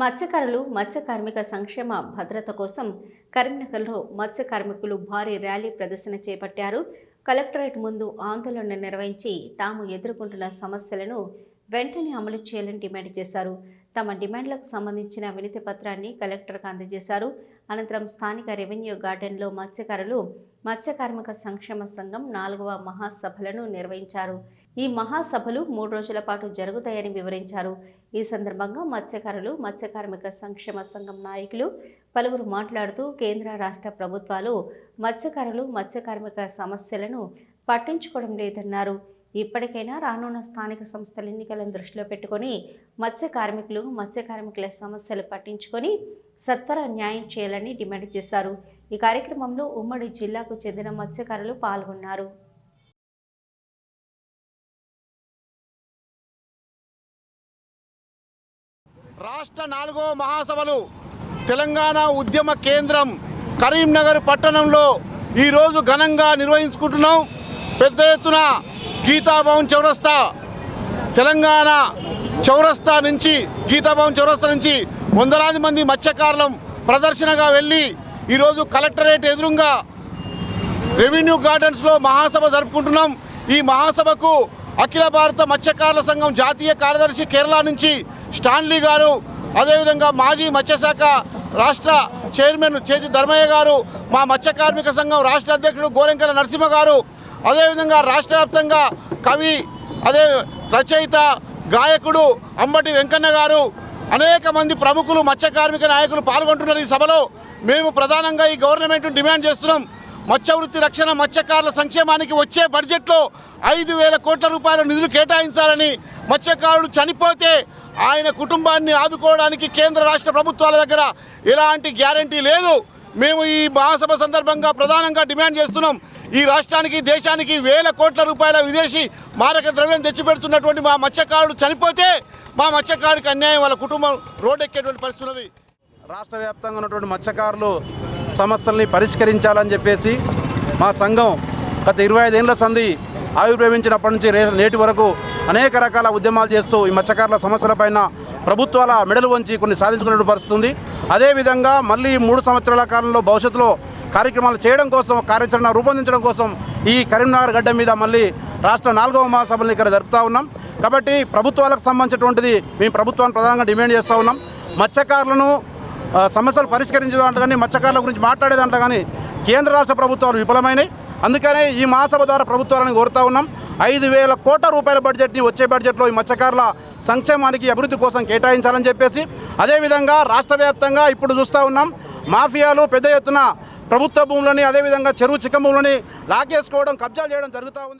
మత్స్యకారులు మత్స్య కార్మిక సంక్షేమ భద్రత కోసం కరీంనగర్లో మత్స్య కార్మికులు భారీ ర్యాలీ ప్రదర్శన చేపట్టారు. కలెక్టరేట్ ముందు ఆందోళన నిర్వహించి తాము ఎదుర్కొంటున్న సమస్యలను వెంటనే అమలు చేయాలని డిమాండ్ చేశారు. తమ డిమాండ్లకు సంబంధించిన వినతి పత్రాన్ని కలెక్టర్కు అందజేశారు. అనంతరం స్థానిక రెవెన్యూ గార్డెన్లో మత్స్యకారులు మత్స్య కార్మిక సంక్షేమ సంఘం నాలుగవ మహాసభలను నిర్వహించారు. ఈ మహాసభలు మూడు రోజుల పాటు జరుగుతాయని వివరించారు. ఈ సందర్భంగా మత్స్యకారులు మత్స్య కార్మిక సంక్షేమ సంఘం నాయకులు పలువురు మాట్లాడుతూ కేంద్ర రాష్ట్ర ప్రభుత్వాలు మత్స్యకారులు మత్స్య కార్మిక సమస్యలను పట్టించుకోవడం లేదన్నారు. ఇప్పటికైనా రానున్న స్థానిక సంస్థల ఎన్నికలను దృష్టిలో పెట్టుకొని మత్స్య కార్మికులు మత్స్య కార్మికుల సమస్యలు పట్టించుకొని సత్వర న్యాయం చేయాలని డిమాండ్ చేశారు. ఈ కార్యక్రమంలో ఉమ్మడి జిల్లాకు చెందిన మత్స్యకారులు పాల్గొన్నారు. రాష్ట్ర నాలుగో మహాసభలు తెలంగాణ ఉద్యమ కేంద్రం కరీంనగర్ పట్టణంలో ఈరోజు ఘనంగా నిర్వహించుకుంటున్నాం. పెద్ద ఎత్తున గీతాభవన్ చౌరస్తా తెలంగాణ చౌరస్తా నుంచి గీతాభవన్ చౌరస్తా నుంచి వందలాది మంది మత్స్యకారులం ప్రదర్శనగా వెళ్ళి ఈరోజు కలెక్టరేట్ ఎదురుగా రెవెన్యూ గార్డెన్స్లో మహాసభ జరుపుకుంటున్నాం. ఈ మహాసభకు అఖిల భారత మత్స్యకారుల సంఘం జాతీయ కార్యదర్శి కేరళ నుంచి స్టాన్లీ గారు అదేవిధంగా మాజీ మత్స్యశాఖ రాష్ట్ర చైర్మన్ చేతి ధర్మయ్య గారు మా మత్స్య కార్మిక సంఘం రాష్ట్ర అధ్యక్షుడు గోరెంకల నరసింహ గారు అదేవిధంగా రాష్ట్ర వ్యాప్తంగా కవి అదే రచయిత గాయకుడు అంబటి వెంకన్న గారు అనేక మంది ప్రముఖులు మత్స్య కార్మిక నాయకులు పాల్గొంటున్నారు ఈ సభలో. మేము ప్రధానంగా ఈ గవర్నమెంట్ డిమాండ్ చేస్తున్నాం. మత్స్య వృత్తి రక్షణ మత్స్యకారుల సంక్షేమానికి వచ్చే బడ్జెట్లో ఐదు వేల కోట్ల రూపాయల నిధులు కేటాయించాలని మత్స్యకారుడు చనిపోతే ఆయన కుటుంబాన్ని ఆదుకోవడానికి కేంద్ర రాష్ట్ర ప్రభుత్వాల దగ్గర ఎలాంటి గ్యారంటీ లేదు. మేము ఈ మహాసభ సందర్భంగా ప్రధానంగా డిమాండ్ చేస్తున్నాం. ఈ రాష్ట్రానికి దేశానికి వేల కోట్ల రూపాయల విదేశీ మారక ద్రవ్యం తెచ్చిపెడుతున్నటువంటి మా మత్స్యకారుడు చనిపోతే మా మత్స్యకారుడికి అన్యాయం వాళ్ళ కుటుంబం రోడ్డెక్కేటువంటి పరిస్థితి ఉన్నది. రాష్ట్ర వ్యాప్తంగా ఉన్నటువంటి మత్స్యకారులు సమస్యల్ని పరిష్కరించాలని చెప్పేసి మా సంఘం గత ఇరవై ఐదేళ్ళ సంధి ఆవిర్భవించినప్పటి నుంచి నేటి వరకు అనేక రకాల ఉద్యమాలు చేస్తూ ఈ మత్స్యకారుల సమస్యలపైన ప్రభుత్వాల మెడలు వంచి కొన్ని సాధించుకునే పరిస్థితి ఉంది అదేవిధంగా మళ్ళీ మూడు సంవత్సరాల కాలంలో భవిష్యత్తులో కార్యక్రమాలు చేయడం కోసం కార్యాచరణ రూపొందించడం కోసం ఈ కరీంనగర్ గడ్డ మీద మళ్ళీ రాష్ట్ర నాలుగవ మహాసభలను ఇక్కడ జరుపుతూ ఉన్నాం. కాబట్టి ప్రభుత్వాలకు సంబంధించినటువంటిది మేము ప్రభుత్వాన్ని ప్రధానంగా డిమాండ్ చేస్తూ ఉన్నాం. మత్స్యకారులను సమస్యలు పరిష్కరించేదాంట్లో కానీ మత్స్యకారుల గురించి మాట్లాడేదాంట్లో కానీ కేంద్ర రాష్ట్ర ప్రభుత్వాలు విఫలమైనవి అందుకనే ఈ మహాసభ ద్వారా ప్రభుత్వాలను కోరుతా ఉన్నాం. ఐదు వేల కోట్ల రూపాయల బడ్జెట్ని వచ్చే బడ్జెట్లో ఈ మత్స్యకారుల సంక్షేమానికి అభివృద్ధి కోసం కేటాయించాలని చెప్పేసి అదేవిధంగా రాష్ట్ర వ్యాప్తంగా ఇప్పుడు చూస్తూ ఉన్నాం మాఫియాలు పెద్ద ఎత్తున ప్రభుత్వ భూములని అదేవిధంగా చెరువు చిక్క భూములని లాగేసుకోవడం కబ్జా చేయడం జరుగుతూ ఉంది.